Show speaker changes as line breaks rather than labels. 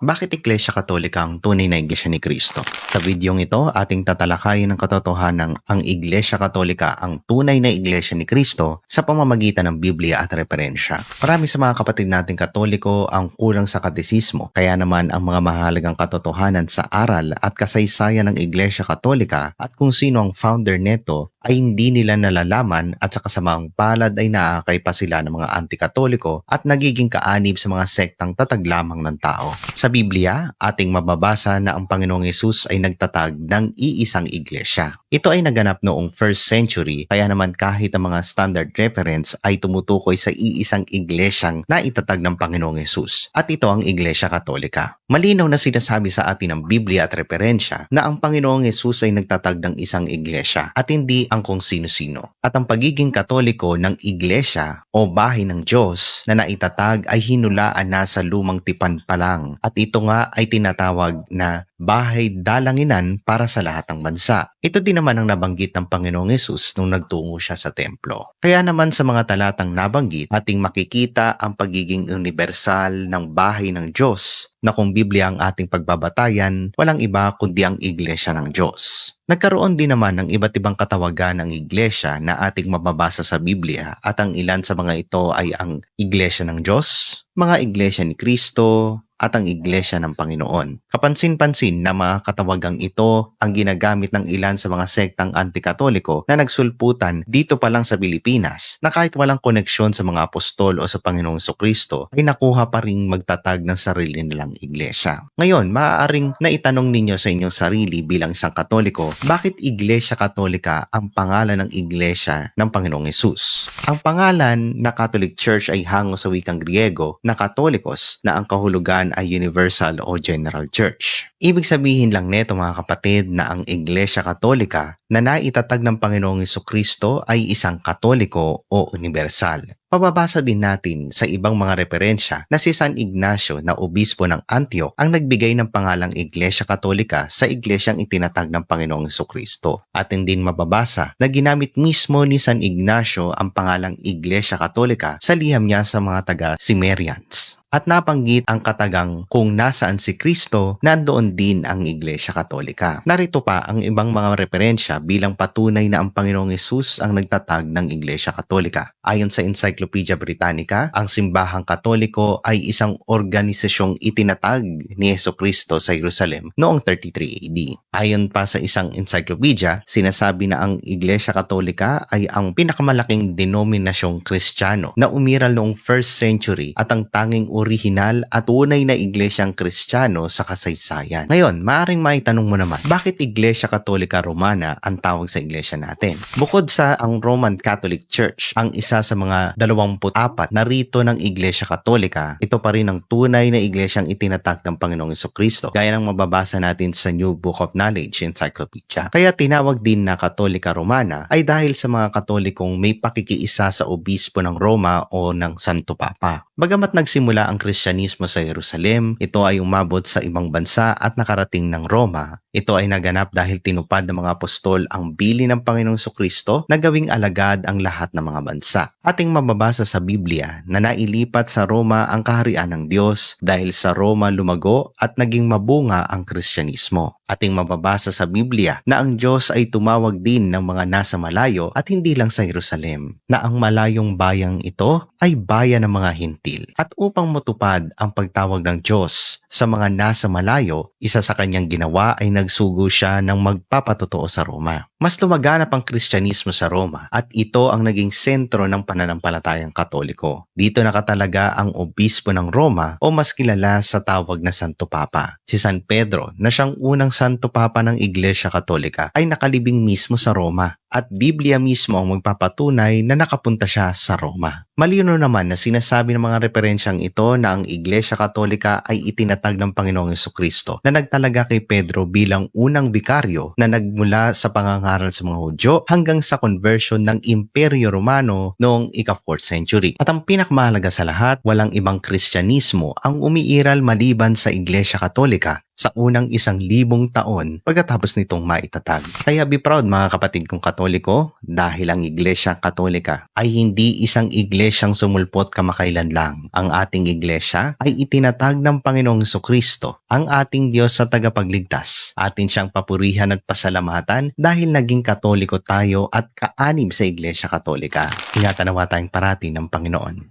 Bakit Iglesia Katolika ang tunay na Iglesia ni Kristo? Sa videong ito, ating tatalakayin ang katotohanan ang Iglesia Katolika ang tunay na Iglesia ni Kristo sa pamamagitan ng Biblia at referensya. Marami sa mga kapatid nating Katoliko ang kulang sa katesismo, kaya naman ang mga mahalagang katotohanan sa aral at kasaysayan ng Iglesia Katolika at kung sino ang founder neto ay hindi nila nalalaman at sa kasamang palad ay naakay pa sila ng mga anti-katoliko at nagiging kaanib sa mga sektang tatag lamang ng tao. Sa Biblia, ating mababasa na ang Panginoong Yesus ay nagtatag ng iisang iglesia. Ito ay naganap noong first century kaya naman kahit ang mga standard reference ay tumutukoy sa iisang iglesyang na itatag ng Panginoong Yesus at ito ang Iglesia Katolika. Malinaw na sinasabi sa atin ng Biblia at referensya na ang Panginoong Yesus ay nagtatag ng isang iglesia at hindi ang kung sino-sino. At ang pagiging katoliko ng iglesia o bahay ng Diyos na naitatag ay hinulaan na sa lumang tipan pa lang. At ito nga ay tinatawag na bahay dalanginan para sa lahat ng bansa. Ito din naman ang nabanggit ng Panginoong Yesus nung nagtungo siya sa templo. Kaya naman sa mga talatang nabanggit, ating makikita ang pagiging universal ng bahay ng Diyos na kung Biblia ang ating pagbabatayan, walang iba kundi ang Iglesia ng Diyos. Nagkaroon din naman ng iba't ibang katawagan ng iglesia na ating mababasa sa Biblia at ang ilan sa mga ito ay ang Iglesia ng Diyos, mga Iglesia ni Kristo, at ang Iglesia ng Panginoon. Kapansin-pansin na mga katawagang ito ang ginagamit ng ilan sa mga sektang antikatoliko na nagsulputan dito pa lang sa Pilipinas na kahit walang koneksyon sa mga apostol o sa Panginoong Kristo ay nakuha pa ring magtatag ng sarili nilang iglesia. Ngayon, maaaring naitanong ninyo sa inyong sarili bilang isang katoliko, bakit Iglesia Katolika ang pangalan ng iglesia ng Panginoong Yesus? Ang pangalan na Catholic Church ay hango sa wikang Griego na Katolikos na ang kahulugan ay Universal o General Church. Ibig sabihin lang neto mga kapatid na ang Iglesia Katolika na naitatag ng Panginoong Kristo ay isang katoliko o universal. Pababasa din natin sa ibang mga referensya na si San Ignacio na obispo ng Antioch ang nagbigay ng pangalang Iglesia Katolika sa iglesyang itinatag ng Panginoong Kristo. At din mababasa na ginamit mismo ni San Ignacio ang pangalang Iglesia Katolika sa liham niya sa mga taga Simerians at napanggit ang katagang kung nasaan si Kristo, nandoon din ang Iglesia Katolika. Narito pa ang ibang mga referensya bilang patunay na ang Panginoong Yesus ang nagtatag ng Iglesia Katolika. Ayon sa Encyclopedia Britannica, ang simbahang katoliko ay isang organisasyong itinatag ni Yeso Kristo sa Jerusalem noong 33 AD. Ayon pa sa isang encyclopedia, sinasabi na ang Iglesia Katolika ay ang pinakamalaking denominasyong Kristiyano na umiral noong 1st century at ang tanging orihinal at unay na iglesyang kristyano sa kasaysayan. Ngayon, maaring maitanong mo naman, bakit Iglesia Katolika Romana ang tawag sa iglesia natin? Bukod sa ang Roman Catholic Church, ang isa sa mga 24 na rito ng Iglesia Katolika, ito pa rin ang tunay na iglesyang itinatag ng Panginoong Kristo, gaya ng mababasa natin sa New Book of Knowledge Encyclopedia. Kaya tinawag din na Katolika Romana ay dahil sa mga Katolikong may pakikiisa sa obispo ng Roma o ng Santo Papa. Bagamat nagsimula ang Kristyanismo sa Jerusalem, ito ay umabot sa ibang bansa at nakarating ng Roma. Ito ay naganap dahil tinupad ng mga apostol ang bili ng Panginoong Kristo na gawing alagad ang lahat ng mga bansa. Ating mababasa sa Biblia na nailipat sa Roma ang kaharian ng Diyos dahil sa Roma lumago at naging mabunga ang Kristyanismo. Ating mababasa sa Biblia na ang Diyos ay tumawag din ng mga nasa malayo at hindi lang sa Jerusalem, na ang malayong bayang ito ay bayan ng mga hintil. At upang matupad ang pagtawag ng Diyos sa mga nasa malayo, isa sa kanyang ginawa ay nagsugo siya ng magpapatotoo sa Roma. Mas lumaganap ang Kristyanismo sa Roma at ito ang naging sentro ng pananampalatayang Katoliko. Dito nakatalaga ang obispo ng Roma o mas kilala sa tawag na Santo Papa. Si San Pedro na siyang unang Santo Papa ng Iglesia Katolika ay nakalibing mismo sa Roma at Biblia mismo ang magpapatunay na nakapunta siya sa Roma. Malino naman na sinasabi ng mga referensyang ito na ang Iglesia Katolika ay itinatag ng Panginoong Kristo na nagtalaga kay Pedro bilang unang bikaryo na nagmula sa pangangaral sa mga Hudyo hanggang sa conversion ng Imperyo Romano noong ika-4th century. At ang pinakamahalaga sa lahat, walang ibang Kristyanismo ang umiiral maliban sa Iglesia Katolika sa unang isang libong taon pagkatapos nitong maitatag. Kaya be proud mga kapatid kong katoliko dahil ang Iglesia Katolika ay hindi isang iglesyang sumulpot kamakailan lang. Ang ating iglesia ay itinatag ng Panginoong Kristo, ang ating Diyos sa tagapagligtas. Atin siyang papurihan at pasalamatan dahil naging katoliko tayo at kaanib sa Iglesia Katolika. Ingatan nawa tayong parati ng Panginoon.